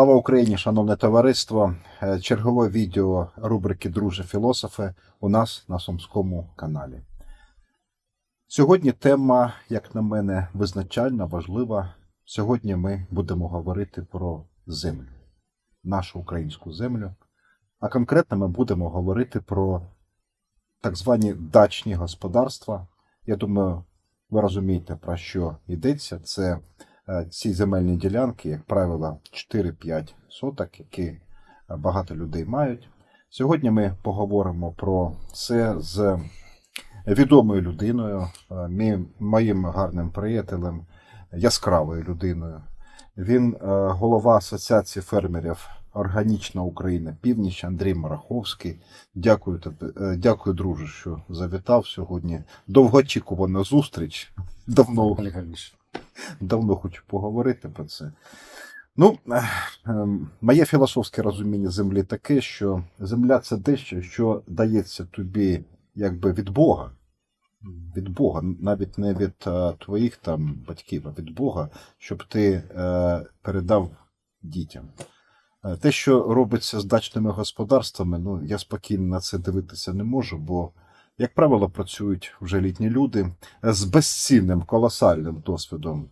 Слава Україні, шановне товариство! Е, Чергове відео рубрики Друже філософи у нас на Сумському каналі. Сьогодні тема, як на мене, визначальна, важлива. Сьогодні ми будемо говорити про землю, нашу українську землю. А конкретно ми будемо говорити про так звані дачні господарства. Я думаю, ви розумієте, про що йдеться. Це ці земельні ділянки, як правило, 4-5 соток, які е, багато людей мають. Сьогодні ми поговоримо про це з відомою людиною, е, моїм гарним приятелем, яскравою людиною. Він е, голова Асоціації фермерів Органічна Україна Північ Андрій Мараховський. Дякую тобі, е, дякую, друже, що завітав сьогодні. Довгоочікувана зустріч. Давно. Давно хочу поговорити про це. Ну, ем, моє філософське розуміння землі таке, що земля це дещо, що дається тобі якби від Бога. Від Бога, навіть не від е, твоїх там батьків, а від Бога, щоб ти е, передав дітям. Е, Те, що робиться з дачними господарствами, ну я спокійно на це дивитися не можу, бо, як правило, працюють вже літні люди з безцінним колосальним досвідом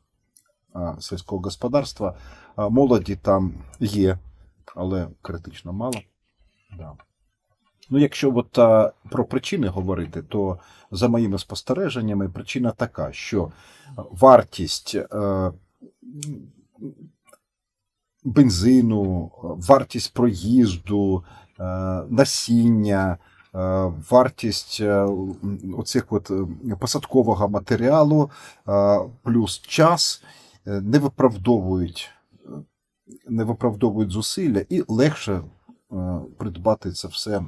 сільського господарства. Молоді там є, але критично мало. Да. Ну, якщо от, а, про причини говорити, то за моїми спостереженнями причина така, що вартість е, бензину, вартість проїзду, е, насіння, вартість е, оцих от е, посадкового матеріалу е, плюс час е, не виправдовують, е, не виправдовують зусилля і легше е, придбати це все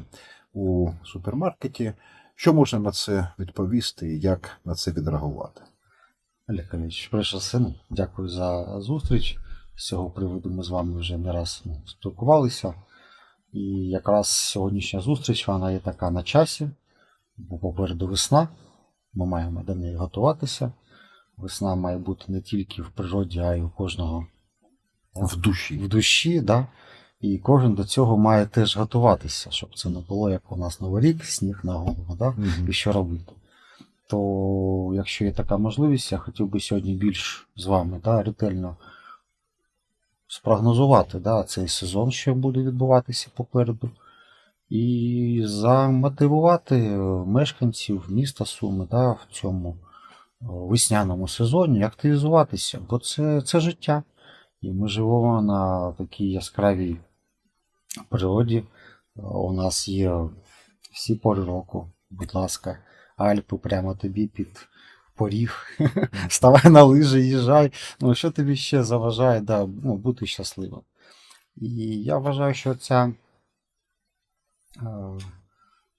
у супермаркеті. Що можна на це відповісти і як на це відреагувати? Олег за все, ну, дякую за зустріч. З цього приводу ми з вами вже не раз ну, спілкувалися. І якраз сьогоднішня зустріч вона є така на часі, бо попереду весна. Ми маємо до неї готуватися. Весна має бути не тільки в природі, а й у кожного В душі. в душі, да? і кожен до цього має теж готуватися, щоб це не було як у нас Новий рік, сніг на голову, да? Мгм. і що робити. То, якщо є така можливість, я хотів би сьогодні більш з вами да, ретельно спрогнозувати да, цей сезон, що буде відбуватися попереду, і замотивувати мешканців міста Суми да, в цьому е, весняному сезоні активізуватися, бо це, це життя. І ми живемо на такій яскравій природі. Е, У нас є всі пори року, будь ласка, Альпи прямо тобі під поріг. Ставай на лижі, їжджай. Ну, що тобі ще заважає да, ну, бути щасливим? І я вважаю, що ця е,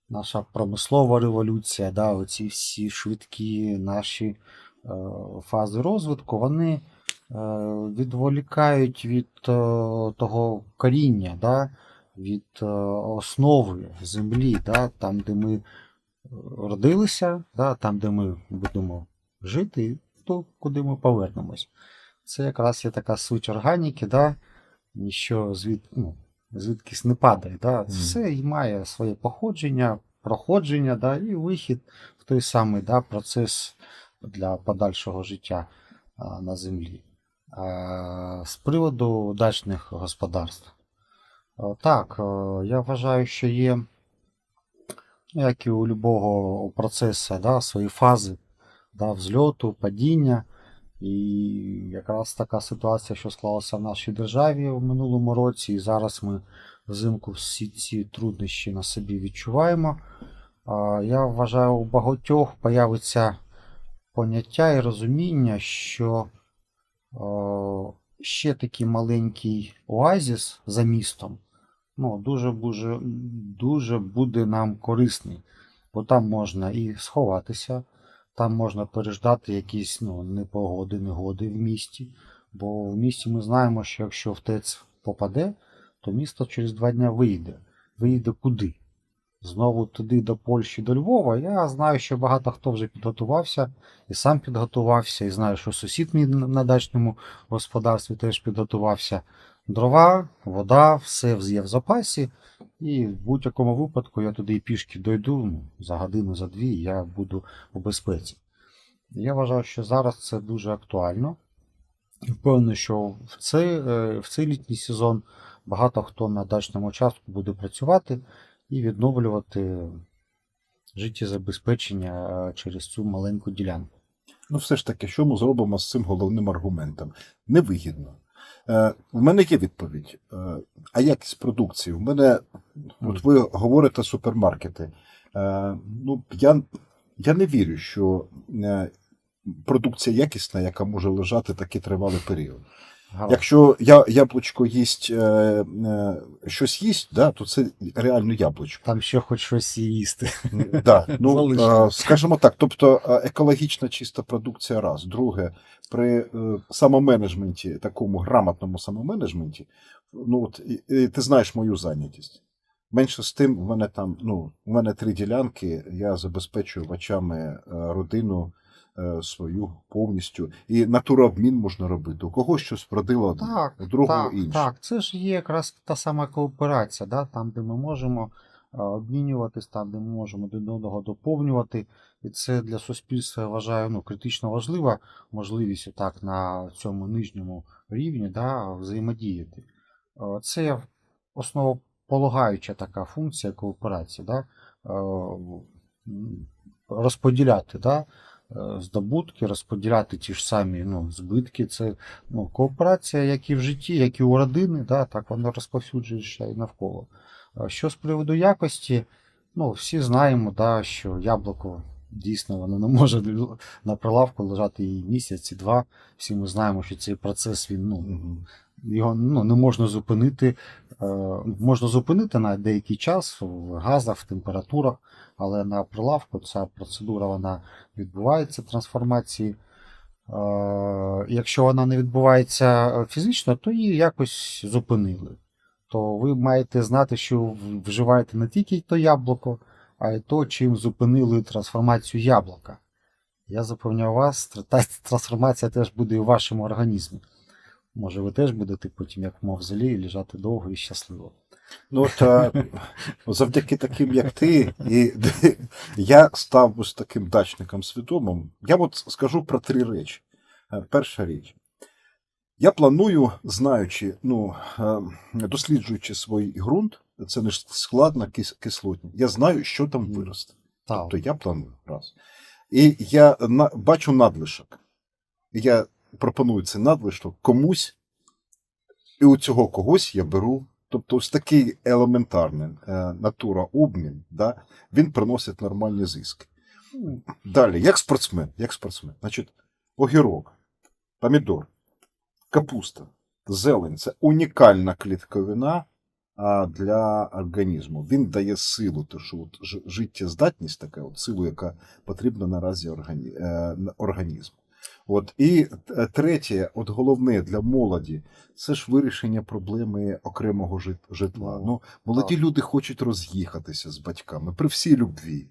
наша промислова революція, да, оці всі швидкі наші е, фази розвитку, вони е, відволікають від е, того коріння, да, від е, основи землі, да, там, де ми е, родилися, да, там, де ми будемо жити, то, куди ми повернемось. Це якраз є така суть органіки, да, ніщо звід, ну, звідкись не падає. Да. Все і має своє походження, проходження да, і вихід в той самий да, процес для подальшого життя а, на землі. А, з приводу дачних господарств. А, Так, е, я вважаю, що є, як і у любого процесу, да, свої фази да, взльоту, падіння. І якраз така ситуація, що склалася в нашій державі в минулому році, і зараз ми взимку всі ці труднощі на собі відчуваємо. Я вважаю, у багатьох появиться поняття і розуміння, що ще такий маленький оазіс за містом ну, дуже, дуже, дуже буде нам корисний. Бо там можна і сховатися, там можна переждати якісь ну, непогоди, негоди в місті. Бо в місті ми знаємо, що якщо в ТЕЦ попаде, то місто через два дні вийде. Вийде куди? Знову туди до Польщі, до Львова. Я знаю, що багато хто вже підготувався, і сам підготувався, і знаю, що сусід мій на дачному господарстві теж підготувався дрова, вода, все є в запасі. І в будь-якому випадку я туди і пішки дойду ну, за годину, за дві, я буду у безпеці. Я вважаю, що зараз це дуже актуально. Впевнений, що в цей, е, в цей літній сезон багато хто на дачному участку буде працювати і відновлювати життєзабезпечення е, через цю маленьку ділянку. Ну, все ж таки, що ми зробимо з цим головним аргументом? Невигідно. Е, в мене є відповідь. Е, а якість продукції? В мене, от ви говорите супермаркети. Е, ну, я, я не вірю, що продукція якісна, яка може лежати такий тривалий період. Гаразд. Якщо я, яблучко їсть, е, е, щось їсть, да, то це реально яблучко. Там ще хоч щось і їсти. Да, ну, е, скажімо так, тобто е, екологічна чиста продукція раз. Друге, при е, самоменеджменті, такому грамотному самоменеджменті, ну от і- і ти знаєш мою зайнятість. Менше з тим, в мене там, ну, в мене три ділянки, я забезпечую бачами е, родину свою повністю. І натурообмін можна робити. У когось щось продило Так, у другого так, інше. так, це ж є якраз та сама кооперація, да? там, де ми можемо е, обмінюватись, там, де ми можемо один одного доповнювати. І це для суспільства, я вважаю, ну, критично важлива можливість отак на цьому нижньому рівні да, взаємодіяти. Е, Це основополагаюча така функція кооперації, да? е, розподіляти да? Е, здобутки, розподіляти ті ж самі ну, збитки. Це ну, кооперація, як і в житті, як і у родини, да, так вона розповсюджується і навколо. Що з приводу якості, ну, всі знаємо, да, що яблуко дійсно воно не може на прилавку лежати і місяць, і два. Всі ми знаємо, що цей процес він ну, його ну, не можна зупинити. Е, можна зупинити на деякий час в газах, в температурах, але на прилавку ця процедура вона відбувається трансформації. Е, якщо вона не відбувається фізично, то її якось зупинили. То ви маєте знати, що вживаєте не тільки то яблуко, а й то, чим зупинили трансформацію яблука. Я запевняю вас, трансформація теж буде і в вашому організмі. Може, ви теж будете потім, як в мавзолії, лежати довго і щасливо. Ну, от, е, завдяки таким, як ти, і я став ось таким дачником свідомим. Я от скажу про три речі. Е, Перша річ. Я планую, знаючи, ну, е, досліджуючи свій ґрунт, це не складно кислотні. Я знаю, що там виросте. Тобто я планую раз. І я бачу надлишок. Я пропоную цей надлишок комусь, і у цього когось я беру. Тобто, ось такий елементарний е, натура обмін, да, він приносить нормальні зиски. Далі, як спортсмен, як спортсмен, значить, огірок, помідор, капуста, зелень це унікальна клітковина для організму. Він дає силу, то що от життєздатність така, от силу, яка потрібна наразі е, організму. От, і е, третє, от головне для молоді, це ж вирішення проблеми окремого житла. Ну, Ну, молоді так. люди хочуть роз'їхатися з батьками при всій любві.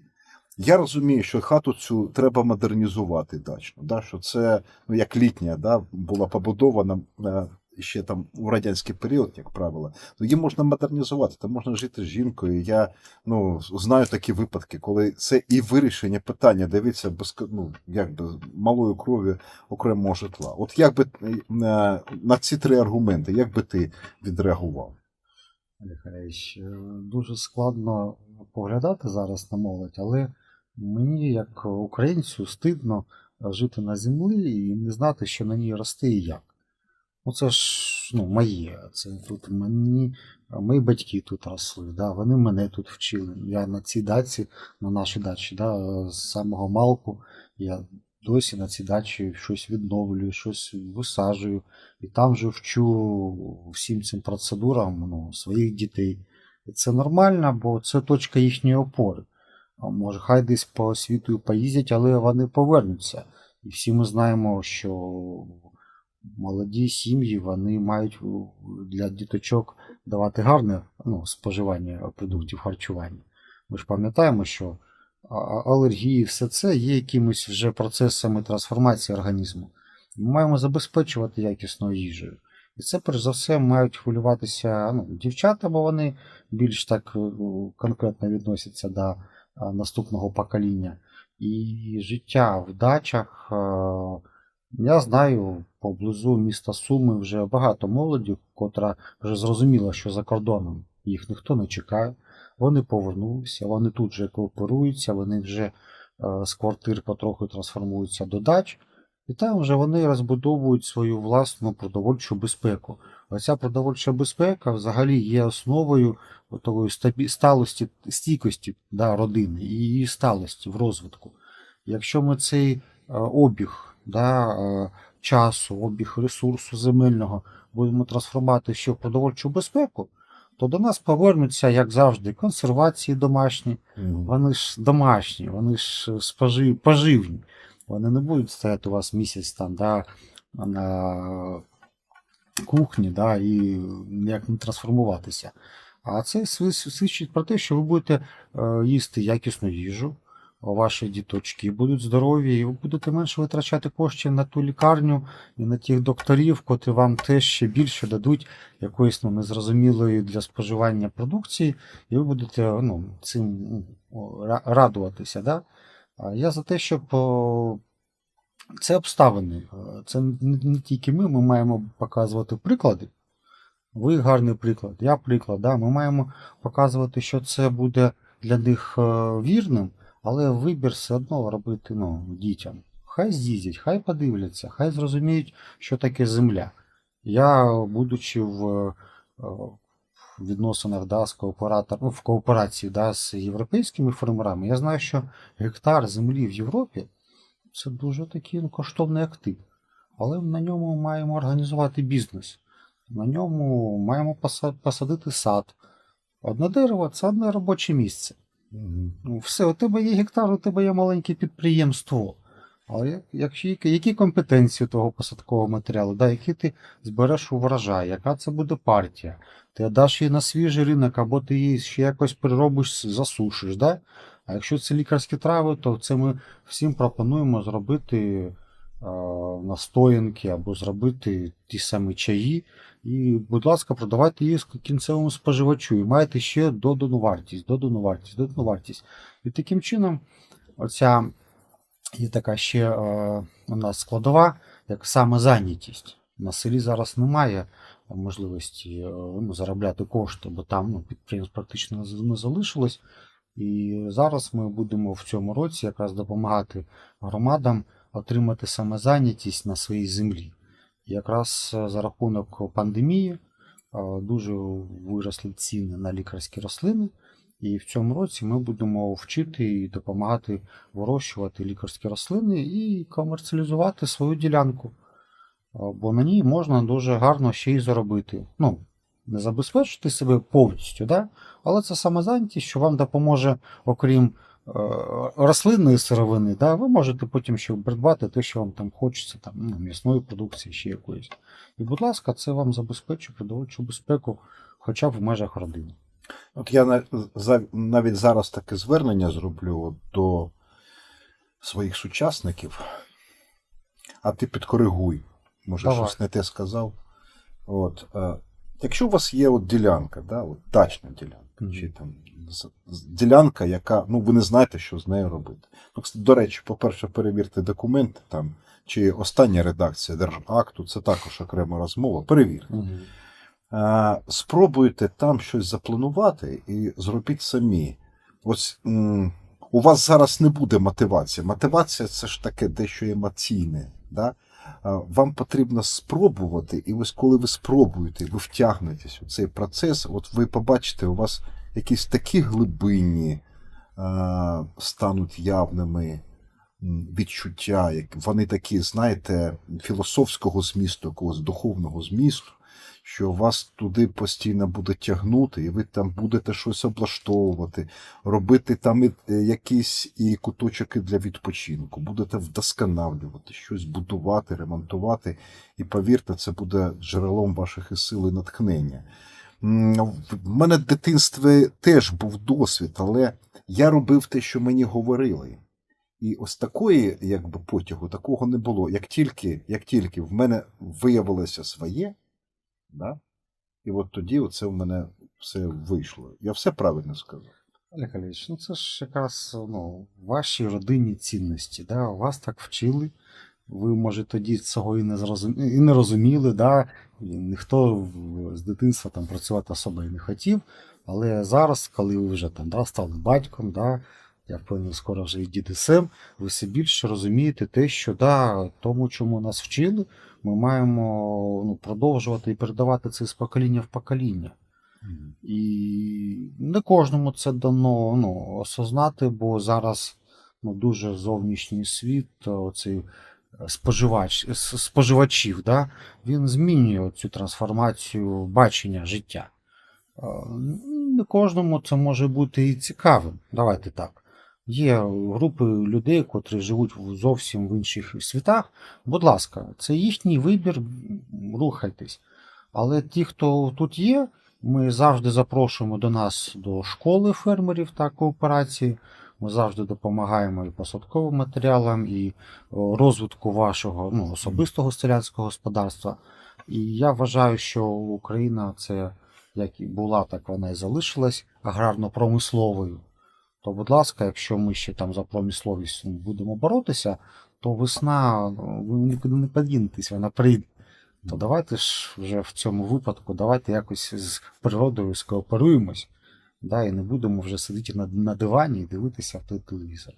Я розумію, що хату цю треба модернізувати дачно, да, що це ну, як літня, да, була побудована е, ще там у радянський період, як правило. Ну, її можна модернізувати, там можна жити з жінкою. Я ну, знаю такі випадки, коли це і вирішення питання, дивіться, без ну, якби малою кров'ю окремого житла. От як би е, на ці три аргументи, як би ти відреагував? Олег Валерійович, е, дуже складно поглядати зараз на молодь, але мені, як українцю, стидно жити на землі і не знати, що на ній росте і як. Ну, це ж ну, моє. Це тут мені, мої батьки тут росли, да, вони мене тут вчили. Я на цій дачі, на нашій дачі, да, з самого малку, я досі на цій дачі щось відновлюю, щось висаджую. І там же вчу всім цим процедурам ну, своїх дітей. І це нормально, бо це точка їхньої опори. Може, хай десь по світу поїздять, але вони повернуться. І всі ми знаємо, що молоді сім'ї вони мають для діточок давати гарне ну, споживання продуктів харчування. Ми ж пам'ятаємо, що алергії, все це є якимись вже процесами трансформації організму. Ми маємо забезпечувати якісною їжею. І це, перш за все, мають хвилюватися ну, дівчата, бо вони більш так е, конкретно відносяться до наступного покоління. І життя в дачах. е, Я знаю поблизу міста Суми вже багато молоді, котра вже зрозуміла, що за кордоном їх ніхто не чекає. Вони повернулися, вони тут же кооперуються, вони вже е, з квартир потроху трансформуються до дач. І там вже вони розбудовують свою власну продовольчу безпеку. Оця продовольча безпека взагалі є основою такої сталості, стійкості да, родини і її сталості в розвитку. Якщо ми цей е, обіг да, е, часу, обіг ресурсу земельного будемо трансформувати ще в продовольчу безпеку, то до нас повернуться, як завжди, консервації домашні, вони ж домашні, вони ж спожив, поживні. Вони не будуть стояти у вас місяць там, да, на кухні, да, і ніяк не трансформуватися. А це свідчить про те, що ви будете е, їсти якісну їжу, ваші діточки будуть здорові, і ви будете менше витрачати коштів на ту лікарню і на тих докторів, котрі вам теж ще більше дадуть якоїсь ну, незрозумілої для споживання продукції, і ви будете ну, цим ну, радуватися. Да? Я за те, щоб це обставини. Е, Це не, не тільки ми, ми маємо показувати приклади. Ви гарний приклад, я приклад. Да? Ми маємо показувати, що це буде для них е, вірним, але вибір все одно робити ну, дітям. Хай з'їздять, хай подивляться, хай зрозуміють, що таке земля. Я, будучи в е, відносинах да, з кооператор, ну, в кооперації да, з європейськими фермерами, я знаю, що гектар землі в Європі це дуже такий ну, коштовний актив. Але на ньому маємо організувати бізнес. На ньому маємо посадити сад. Одне дерево це одне робоче місце. Ну, все, у тебе є гектар, у тебе є маленьке підприємство. Але як, якщо, які, компетенції того посадкового матеріалу, да, які ти збереш у врожай, яка це буде партія? Ти даш її на свіжий ринок, або ти її ще якось переробиш, засушиш. Да? А якщо це лікарські трави, то це ми всім пропонуємо зробити настоянки або зробити ті самі чаї. І, будь ласка, продавайте її кінцевому споживачу. І маєте ще додану вартість, додану вартість, додану вартість. І таким чином, оця є така ще е, у нас складова, як самозайнятість. На селі зараз немає можливості е, ну, заробляти кошти, бо там ну, підприємств практично не залишилось. І зараз ми будемо в цьому році якраз допомагати громадам отримати самозайнятість на своїй землі. Якраз е, за рахунок пандемії е, дуже виросли ціни на лікарські рослини. І в цьому році ми будемо вчити і допомагати вирощувати лікарські рослини і комерціалізувати свою ділянку. Е, Бо на ній можна дуже гарно ще й заробити. Ну, не забезпечити себе повністю, да? але це самозайнятість, що вам допоможе, окрім рослинної сировини, да? ви можете потім ще придбати те, що вам там хочеться, там, ну, м'ясної продукції, ще якоїсь. І, будь ласка, це вам забезпечить продовольчу безпеку хоча б в межах родини. От я навіть зараз таке звернення зроблю до своїх сучасників, а ти підкоригуй. Може, Давай. щось не те сказав. От, е, якщо у вас є от ділянка, да, от дачна ділянка, Мгм. чи там ділянка, яка, ну ви не знаєте, що з нею робити. Ну, до речі, по-перше, перевірте документи там, чи остання редакція держакту, це також окрема розмова. Перевірте. Е, спробуйте там щось запланувати і зробіть самі. Ось м, у вас зараз не буде мотивації. Мотивація це ж таке дещо емоційне. Да? Е, Вам потрібно спробувати, і ось коли ви спробуєте, ви втягнетесь у цей процес, от ви побачите, у вас якісь такі глибинні е, стануть явними відчуття, вони такі, знаєте, філософського змісту, якогось духовного змісту, що вас туди постійно буде тягнути, і ви там будете щось облаштовувати, робити там е, якісь і куточки для відпочинку, будете вдосконалювати, щось будувати, ремонтувати. І повірте, це буде джерелом ваших сил і натхнення. В мене в дитинстві теж був досвід, але я робив те, що мені говорили. І ось такої, якби потягу, такого не було. Як тільки, як тільки в мене виявилося своє, Да? І от тоді оце в мене все вийшло. Я все правильно сказав. Олег Олегович, ну це ж якраз ну, ваші родинні цінності. Да? Вас так вчили. Ви, може, тоді цього і не, зрозум... і не розуміли, да? і ніхто з дитинства там працювати особо не хотів. Але зараз, коли ви вже там да, стали батьком, да, я впевнений, скоро вже і дідусем, ви все більше розумієте те, що да, тому, чому нас вчили, ми маємо ну, продовжувати і передавати це з покоління в покоління. І не кожному це дано ну, осознати, бо зараз ну, дуже зовнішній світ, оцей споживач, споживачів, да, він змінює цю трансформацію бачення життя. Е, Не кожному це може бути і цікавим. Давайте так. Є групи людей, котрі живуть зовсім в інших світах. Будь ласка, це їхній вибір, рухайтесь. Але ті, хто тут є, ми завжди запрошуємо до нас до школи фермерів та кооперації. Ми завжди допомагаємо і посадковим матеріалам, і розвитку вашого ну, особистого селянського господарства. І я вважаю, що Україна це як і була, так вона і залишилась аграрно-промисловою. То, будь ласка, якщо ми ще там за промисловість будемо боротися, то весна, ну, ви нікуди не подінетесь, вона прийде. То давайте ж вже в цьому випадку, давайте якось з природою скооперуємось, да, і не будемо вже сидіти на, на дивані і дивитися в телевізор.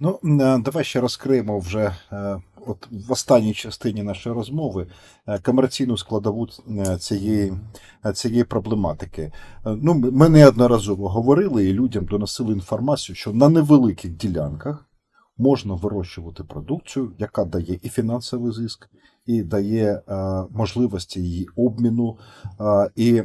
Ну, е, давай ще розкриємо вже е, от в останній частині нашої розмови е, комерційну складову цієї, цієї проблематики. Ну, ми- неодноразово говорили і людям доносили інформацію, що на невеликих ділянках можна вирощувати продукцію, яка дає і фінансовий зиск, і дає можливості її обміну, і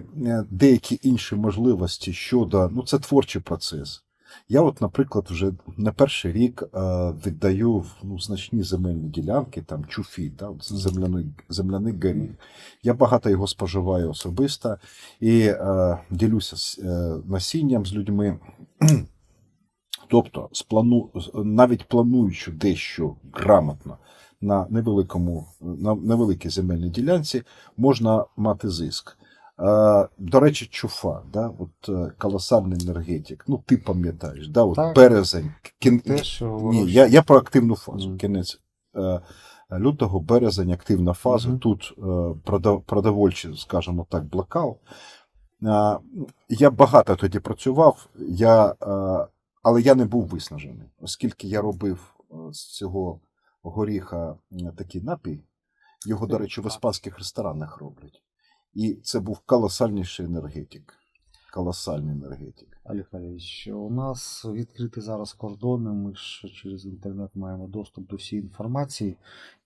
деякі інші можливості щодо ну, це творчий процес. Я, от, наприклад, вже не перший рік е, віддаю ну, значні земельні ділянки, там чуфі, да, земляний, земляний горіх. Я багато його споживаю особисто і е, ділюся е, насінням з людьми. Тобто, сплану, навіть плануючи дещо грамотно на невеликому, на невеликій земельній ділянці, можна мати зиск. Е, До речі, чуфа, да, от е, колосальний енергетик. Ну, ти пам'ятаєш, да, от Так. березень. Кін... Те, що Ні, я, я про активну фазу. Мгм. Кінець е, лютого, березень, активна фаза. Мгм. Тут е, продав- продовольчий, скажімо так, блокаут. Е, я багато тоді працював, я, але я не був виснажений, оскільки я робив з цього горіха такий напій. Його, до речі, в іспанських ресторанах роблять. І це був колосальніший енергетик. Колосальний енергетик. Олег Олегович, у нас відкриті зараз кордони, ми ж через інтернет маємо доступ до всієї інформації,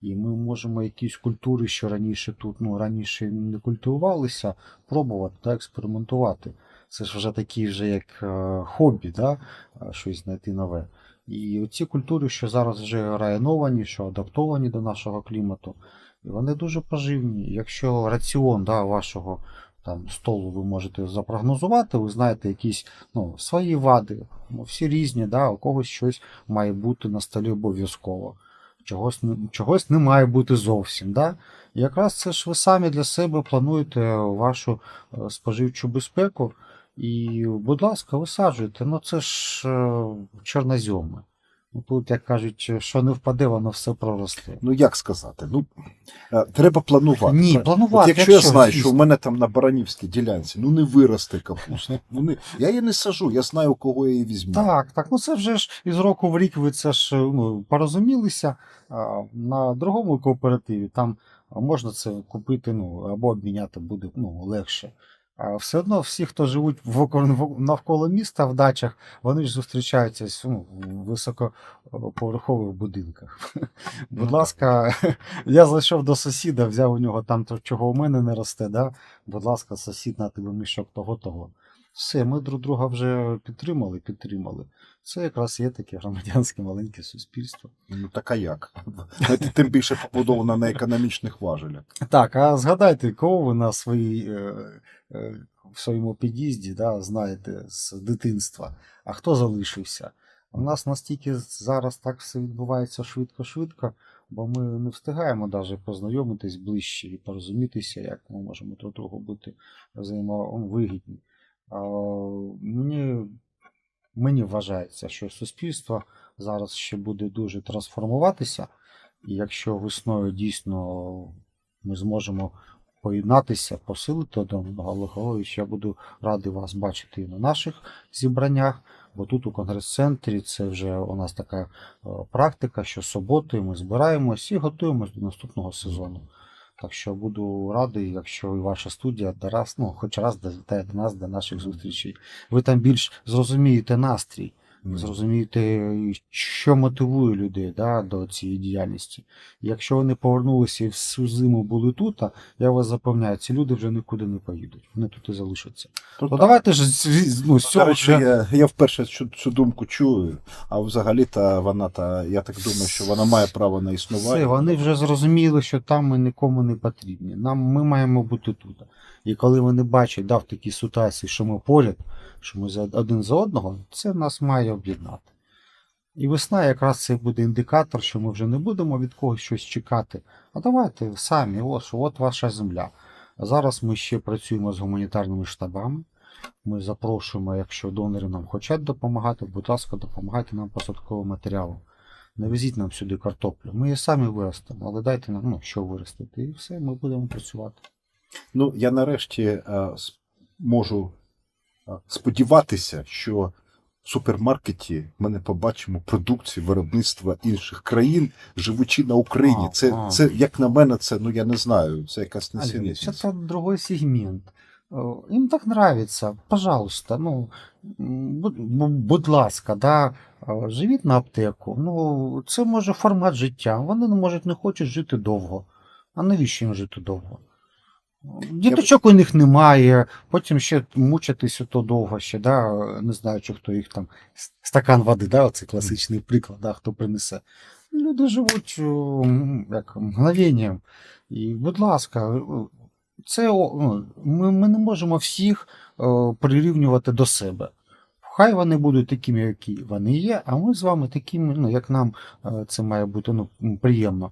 і ми можемо якісь культури, що раніше тут ну, раніше не культивувалися, пробувати та експериментувати. Це ж вже такі вже як е, хобі, да? е, щось знайти нове. І ці культури, що зараз вже районовані, що адаптовані до нашого клімату, і вони дуже поживні. Якщо раціон да, вашого там, столу ви можете запрогнозувати, ви знаєте якісь ну, свої вади, ну, всі різні, да, у когось щось має бути на столі обов'язково. Чогось, чогось не має бути зовсім. Да? І якраз це ж ви самі для себе плануєте вашу е, споживчу безпеку. І, будь ласка, висаджуйте. Ну це ж е, чорнозьоми. Ну, Тут, як кажуть, що не впаде, воно все проросте. Ну, як сказати? Ну, е, треба планувати. Ні, От планувати. якщо я знаю, що в мене там на Баранівській ділянці ну не виросте капуста. Ну, не, я її не сажу, я знаю, у кого я її візьму. Так, так. Ну це вже ж із року в рік ви це ж ну, порозумілися. На другому кооперативі там можна це купити ну, або обміняти буде ну, легше. А все одно всі, хто живуть в навколо міста в дачах, вони ж зустрічаються ну, в високоповерхових будинках. Будь ласка, я зайшов до сусіда, взяв у нього там, то, чого у мене не росте. Да? Будь ласка, сусід на тебе мішок того-того. Все, ми друг друга вже підтримали, підтримали. Це якраз є таке громадянське маленьке суспільство. Ну так а як? Тим більше побудовано на економічних важелях. Так, а згадайте, кого ви на своїй, е, е, в своєму під'їзді да, знаєте з дитинства, а хто залишився? У нас настільки зараз так все відбувається швидко-швидко, бо ми не встигаємо навіть познайомитись ближче і порозумітися, як ми можемо друг другу бути взаємовигідні. Мені, мені вважається, що суспільство зараз ще буде дуже трансформуватися, і якщо весною дійсно ми зможемо поєднатися, посилити один одного, я буду радий вас бачити і на наших зібраннях, бо тут у конгрес-центрі це вже у нас така е, практика, що суботи ми збираємось і готуємось до наступного сезону. Так що буду радий, якщо і ваша студія до раз, ну, хоч раз завітає до нас, до наших зустрічей. Ви там більш зрозумієте настрій, зрозумієте, що мотивує людей да, до цієї діяльності. Якщо вони повернулися і всю зиму були тут, я вас запевняю, ці люди вже нікуди не поїдуть. Вони тут і залишаться. То давайте ж ну, з цього речі, вже... я, я вперше цю, цю думку чую, а взагалі та вона та я так думаю, що вона має право на існування. Все, вони вже зрозуміли, що там ми нікому не потрібні. Нам ми маємо бути тут. І коли вони бачать да, в такій ситуації, що ми поряд, що ми один за одного, це нас має об'єднати. І весна якраз це буде індикатор, що ми вже не будемо від когось щось чекати. А давайте самі, ось, от ваша земля. А зараз ми ще працюємо з гуманітарними штабами. Ми запрошуємо, якщо донори нам хочуть допомагати, будь ласка, допомагайте нам посадковим матеріалом. Не везіть нам сюди картоплю. Ми її самі виростемо, але дайте нам ну, що виростити. І все, ми будемо працювати. Ну, я нарешті е, с- можу е, сподіватися, що в супермаркеті ми не побачимо продукцію виробництва інших країн, живучи на Україні. А, Це, а. це як на мене, це ну я не знаю, це якась несенітниця. Это другой сегмент. Э, Им так нравится. Пожалуйста, ну, будь, ласка, да, е, живіть на аптеку. Ну, це може формат життя. Вони можуть не хочуть жити довго. А навіщо їм жити довго? Діточок у них немає, потім ще мучитися то довго ще, да, не знаю, чи хто їх там стакан води, да, оцей класичний приклад, да, хто принесе. Люди живуть як мгновенням. І, будь ласка, е, це ну, ми, ми не можемо всіх е, прирівнювати до себе. Хай вони будуть такими, які вони є, а ми з вами такими, ну, як нам е, це має бути ну, приємно.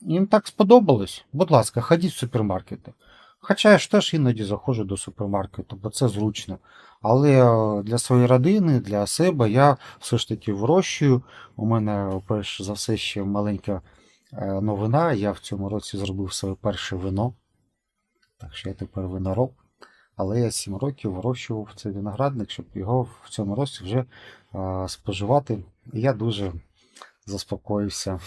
Їм так сподобалось. Будь ласка, ходіть в супермаркети. Хоча я ж теж іноді заходжу до супермаркету, бо це зручно. Але е, для своєї родини, для себе я все ж таки вирощую. У мене перш за все ще маленька е, новина. Я в цьому році зробив своє перше вино. Так що я тепер винороб. Але я 7 років вирощував цей виноградник, щоб його в цьому році вже е, споживати. І я дуже заспокоївся.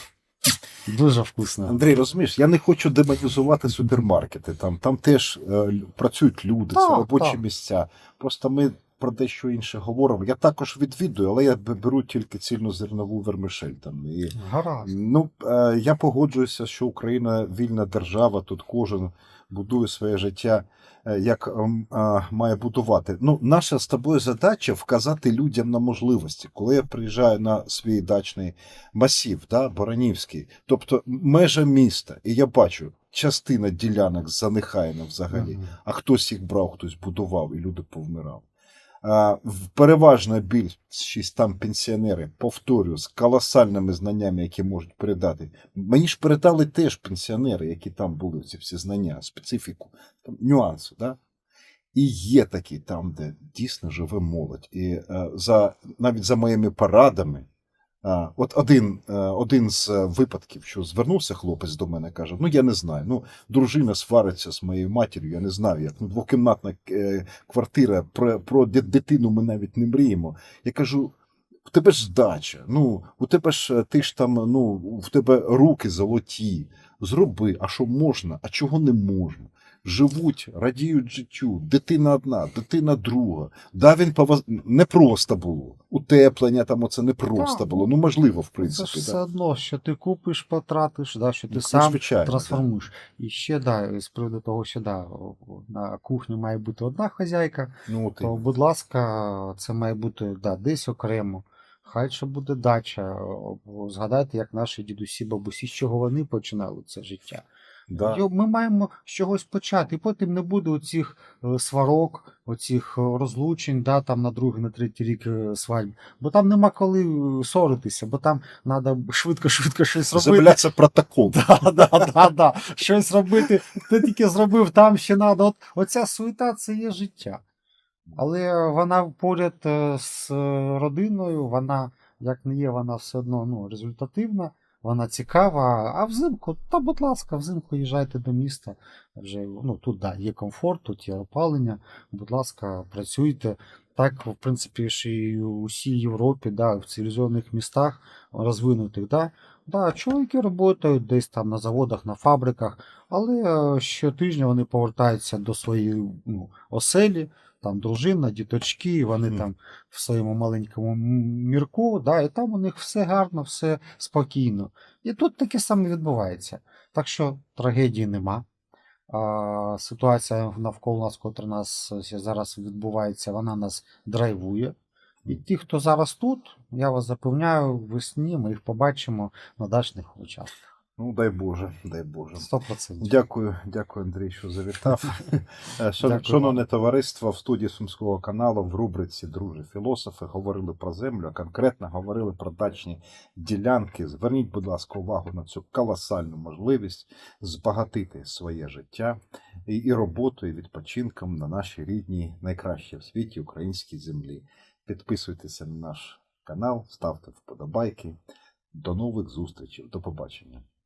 Дуже вкусно. Андрій, розумієш, я не хочу демонізувати супермаркети. Там, там теж е, працюють люди, це робочі так. місця. Просто ми про дещо інше говоримо. Я також відвідую, але я беру тільки цільнозернову вермишель. Там, і, Гаразд. ну, е, я погоджуюся, що Україна вільна держава, тут кожен будує своє життя е, як ем, е, має будувати. Ну, наша з тобою задача вказати людям на можливості. Коли я приїжджаю на свій дачний масів, да, Боранівський, тобто межа міста, і я бачу, частина ділянок занехайна взагалі, а хтось їх брав, хтось будував, і люди повмирали. Переважна більшість там пенсіонери, повторюю, з колосальними знаннями, які можуть передати. Мені ж передали теж пенсіонери, які там були, ці всі знання, специфіку, там, нюанси. Да? І є такі там, де дійсно живе молодь. І е, за, навіть за моїми порадами, от один, е, один з е, випадків, що звернувся хлопець до мене, каже: Ну я не знаю. Ну, дружина свариться з моєю матір'ю, я не знаю, як ну, двокімнатна е, квартира, про, про дитину ми навіть не мріємо. Я кажу. У тебе ж здача, ну у тебе ж е, ти ж там, ну в тебе руки золоті. Зроби, а що можна, а чого не можна. Живуть, радіють життю, дитина одна, дитина друга. Да, він повоз... не просто було. Утеплення там оце не просто Так, було. Ну, можливо, в Це принципі. ж все одно, що ти купиш, потратиш, да, що ти Ну, сам звичайно, трансформуєш. І ще да, з приводу того, що да, на кухні має бути одна хазяйка. Ну, то, будь ласка, це має бути да, десь окремо. Хай що буде дача. Згадайте, як наші дідусі, бабусі, з чого вони починали це життя. Да. Ми маємо з чогось почати, і потім не буде оцих е, сварок, оцих е, розлучень, да, там на другий, на третій рік е, свадьб. Бо там нема коли ссоритися, бо там треба швидко-швидко щось робити. Це протокол. Да, да, да, да. Щось робити. Ти тільки зробив, там ще треба. От, оця суета це є життя. Але вона поряд з родиною, вона, як не є, вона все одно ну, результативна, вона цікава. А взимку, та, будь ласка, взимку їжджайте до міста. Вже, ну, тут да, є комфорт, тут є опалення. Будь ласка, працюйте. Так, в принципі, ж і у всій Європі, да, в цивілізованих містах розвинутих, да, Да, чоловіки працюють десь там на заводах, на фабриках, але е, щотижня вони повертаються до своєї ну, оселі, там дружина, діточки, вони Мгм. там в своєму маленькому мірку, да, і там у них все гарно, все спокійно. І тут таке саме відбувається. Так що трагедії нема. А, ситуація навколо нас, котра нас е, зараз відбувається, вона нас драйвує. І ті, хто зараз тут, я вас запевняю, весні ми їх побачимо на дачних участках. Ну, дай Боже, дай Боже. 100%. Дякую, дякую, Андрій, що завітав. Е, Шановне товариство, в студії Сумського каналу в рубриці Друже філософи говорили про землю, а конкретно говорили про дачні ділянки. Зверніть, будь ласка, увагу на цю колосальну можливість збагатити своє життя і, і роботу, і відпочинком на нашій рідній, найкращій в світі українській землі. Підписуйтеся на наш канал, ставте вподобайки. До нових зустрічей. До побачення.